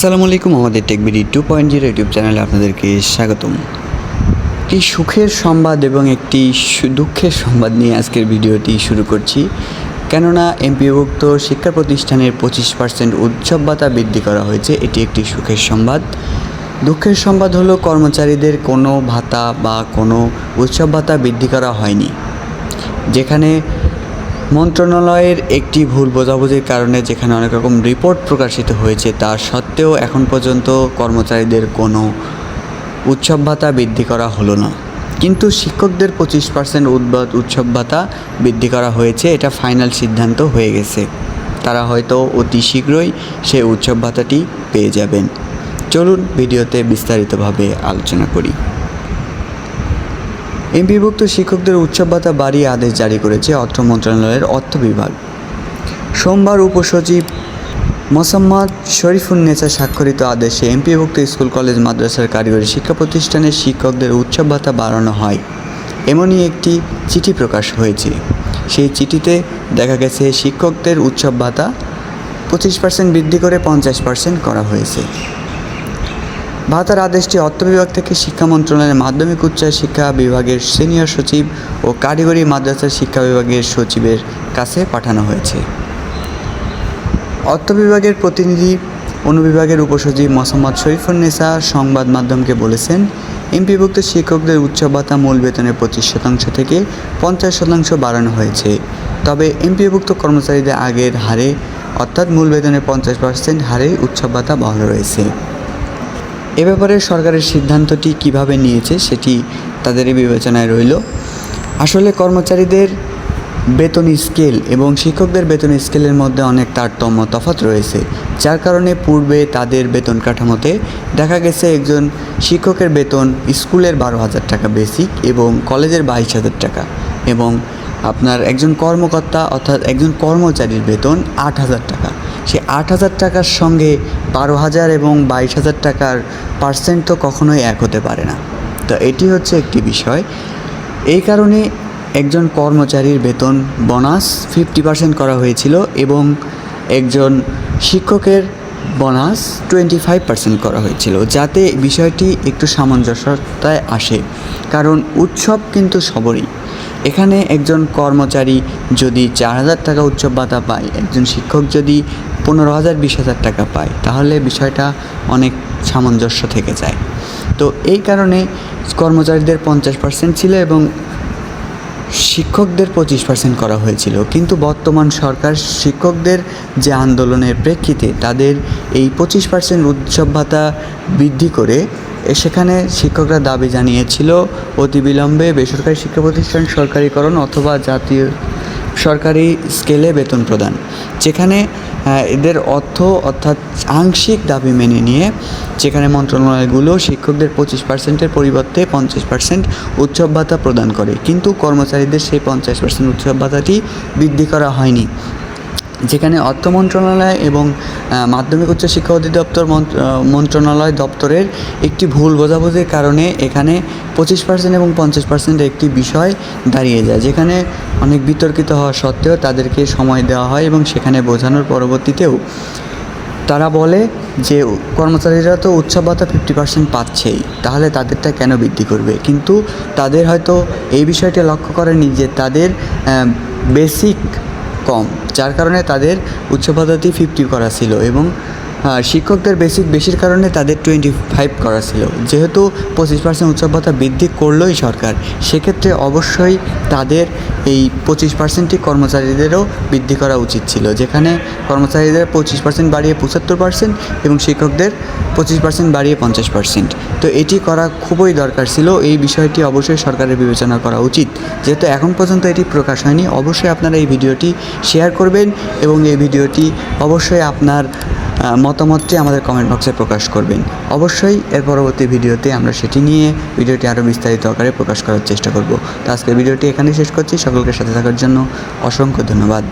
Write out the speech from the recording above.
আসসালামু আলাইকুম, আমাদের TechBD two point zero YouTube চ্যানেলে আপনাদেরকে স্বাগতম। একটি সুখের সংবাদ এবং একটি দুঃখের সংবাদ নিয়ে আজকের ভিডিওটি শুরু করছি। কেননা এমপিভুক্ত শিক্ষা প্রতিষ্ঠানের পঁচিশ পার্সেন্ট উৎসব ভাতা বৃদ্ধি করা হয়েছে, এটি একটি সুখের সংবাদ। দুঃখের সংবাদ হলো, কর্মচারীদের কোনো ভাতা বা কোনো উৎসব ভাতা বৃদ্ধি করা হয়নি। যেখানে মন্ত্রণালয়ের একটি ভুল বোঝাবুঝির কারণে যেখানে অনেক রকম রিপোর্ট প্রকাশিত হয়েছে, তা সত্ত্বেও এখন পর্যন্ত কর্মচারীদের কোনো উৎসব ভাতা বৃদ্ধি করা হলো না। কিন্তু শিক্ষকদের পঁচিশ পার্সেন্ট উদ্বাদ উৎসব ভাতা বৃদ্ধি করা হয়েছে, এটা ফাইনাল সিদ্ধান্ত হয়ে গেছে। তারা হয়তো অতি শীঘ্রই সেই উৎসব ভাতাটি পেয়ে যাবেন। চলুন ভিডিওতে বিস্তারিতভাবে আলোচনা করি। এমপিভুক্ত শিক্ষকদের উৎসব ভাতা বাড়িয়ে আদেশ জারি করেছে অর্থ মন্ত্রণালয়ের অর্থ বিভাগ। সোমবার উপসচিব মোসাম্মদ শরীফুন্নেসা স্বাক্ষরিত আদেশে এমপিভুক্ত স্কুল, কলেজ, মাদ্রাসার কারিগরি শিক্ষা প্রতিষ্ঠানের শিক্ষকদের উৎসব ভাতা বাড়ানো হয়। এমনই একটি চিঠি প্রকাশ হয়েছে। সেই চিঠিতে দেখা গেছে, শিক্ষকদের উৎসব ভাতা পঁচিশ পার্সেন্ট বৃদ্ধি করে পঞ্চাশ পার্সেন্ট করা হয়েছে। ভাতার আদেশটি অর্থ বিভাগ থেকে শিক্ষা মন্ত্রণালয়ের মাধ্যমিক উচ্চ শিক্ষা বিভাগের সিনিয়র সচিব ও কারিগরি মাদ্রাসা শিক্ষা বিভাগের সচিবের কাছে পাঠানো হয়েছে। অর্থ বিভাগের প্রতিনিধি অনুবিভাগের উপসচিব মোহাম্মদ শরীফুন্নেসা সংবাদ মাধ্যমকে বলেছেন, এমপিভুক্ত শিক্ষকদের উচ্চ ভাতা মূল বেতনের পঁচিশ শতাংশ থেকে পঞ্চাশ শতাংশ বাড়ানো হয়েছে। তবে এমপিভুক্ত কর্মচারীদের আগের হারে, অর্থাৎ মূল বেতনের পঞ্চাশ পার্সেন্ট হারে উৎসব ভাতা বহাল রয়েছে। এ ব্যাপারে সরকারের সিদ্ধান্তটি কীভাবে নিয়েছে সেটি তাদের বিবেচনায় রইল। আসলে কর্মচারীদের বেতন স্কেল এবং শিক্ষকদের বেতন স্কেলের মধ্যে অনেক তারতম্য তফাৎ রয়েছে, যার কারণে পূর্বে তাদের বেতন কাঠামোতে দেখা গেছে একজন শিক্ষকের বেতন স্কুলের বারো হাজার টাকা বেসিক এবং কলেজের বাইশ হাজার টাকা এবং আপনার একজন কর্মকর্তা অর্থাৎ একজন কর্মচারীর বেতন আট হাজার টাকা। সে আট হাজার টাকার সঙ্গে বারো হাজার এবং বাইশ হাজার টাকার পার্সেন্ট তো কখনোই এক হতে পারে না। তো এটি হচ্ছে একটি বিষয়। এই কারণে একজন কর্মচারীর বেতন বোনাস ফিফটি পার্সেন্ট করা হয়েছিল এবং একজন শিক্ষকের বোনাস টোয়েন্টি ফাইভ পার্সেন্ট করা হয়েছিল। যাতে বিষয়টি একটু সামঞ্জস্যতায় আসে, কারণ উৎসব কিন্তু সবরই। এখানে একজন কর্মচারী যদি চার হাজার টাকা উৎসব ভাতা পায়, একজন শিক্ষক যদি পনেরো হাজার, বিশ হাজার টাকা পায়। তাহলে বিষয়টা অনেক সামঞ্জস্য থেকে যায়। তো এই কারণে কর্মচারীদের পঞ্চাশ পার্সেন্ট ছিল এবং শিক্ষকদের পঁচিশ পার্সেন্ট করা হয়েছিল। কিন্তু বর্তমান সরকার শিক্ষকদের যে আন্দোলনের প্রেক্ষিতে তাদের এই পঁচিশ পার্সেন্ট উৎসব ভাতা বৃদ্ধি করে সেখানে শিক্ষকরা দাবি জানিয়েছিল অতিবিলম্বে বেসরকারি শিক্ষা প্রতিষ্ঠান সরকারিকরণ অথবা জাতীয় সরকারি স্কেলে বেতন প্রদান, যেখানে এদের অর্থ অর্থাৎ আংশিক দাবি মেনে নিয়ে, যেখানে মন্ত্রণালয়গুলো শিক্ষকদের পঁচিশ পার্সেন্টের পরিবর্তে পঞ্চাশ পার্সেন্ট উৎসব ভাতা প্রদান করে। কিন্তু কর্মচারীদের সেই পঞ্চাশ পার্সেন্ট উৎসব ভাতাটি বৃদ্ধি করা হয়নি। যেখানে অর্থ মন্ত্রণালয় এবং মাধ্যমিক উচ্চ শিক্ষা অধিদপ্তর মন্ত্র- মন্ত্রণালয় দপ্তরের একটি ভুল বোঝাবুঝির কারণে এখানে পঁচিশ পার্সেন্ট এবং পঞ্চাশ পার্সেন্ট একটি বিষয় দাঁড়িয়ে যায়, যেখানে অনেক বিতর্কিত হওয়া সত্ত্বেও তাদেরকে সময় দেওয়া হয় এবং সেখানে বোঝানোর পরবর্তীতেও তারা বলে যে কর্মচারীরা তো উৎসব ভাতা ফিফটি পার্সেন্ট পাচ্ছেই, তাহলে তাদেরটা কেন বৃদ্ধি করবে? কিন্তু তাদের হয়তো এই বিষয়টি লক্ষ্য করেনি যে তাদের বেসিক কম যার কারণে তাদের উচ্চ পদ্ধতি ফিফটি করা ছিল এবং আহ, শিক্ষকদের বেসিক বেশির কারণে তাদের টোয়েন্টি ফাইভ করা ছিল। যেহেতু পঁচিশ পার্সেন্ট উৎসব ভাতা বৃদ্ধি করলোই সরকার সেক্ষেত্রে অবশ্যই তাদের এই পঁচিশ পার্সেন্টই কর্মচারীদেরও বৃদ্ধি করা উচিত ছিল যেখানে কর্মচারীদের পঁচিশ পার্সেন্ট বাড়িয়ে পঁচাত্তর পার্সেন্ট এবং শিক্ষকদের পঁচিশ পার্সেন্ট বাড়িয়ে পঞ্চাশ পার্সেন্ট তো এটি করা খুবই দরকার ছিল এই বিষয়টি অবশ্যই সরকারের বিবেচনা করা উচিত। যেহেতু এখন পর্যন্ত এটি প্রকাশ হয়নি অবশ্যই আপনারা এই ভিডিওটি শেয়ার করবেন এবং এই ভিডিওটি অবশ্যই আপনার মতামতটি আমাদের কমেন্ট বক্সে প্রকাশ করবেন। অবশ্যই এর পরবর্তী ভিডিওতে আমরা সেটি নিয়ে ভিডিওটি আরও বিস্তারিত আকারে প্রকাশ করার চেষ্টা করব। তো আজকের ভিডিওটি এখানেই শেষ করছি। সকলকে সাথে থাকার জন্য অসংখ্য ধন্যবাদ।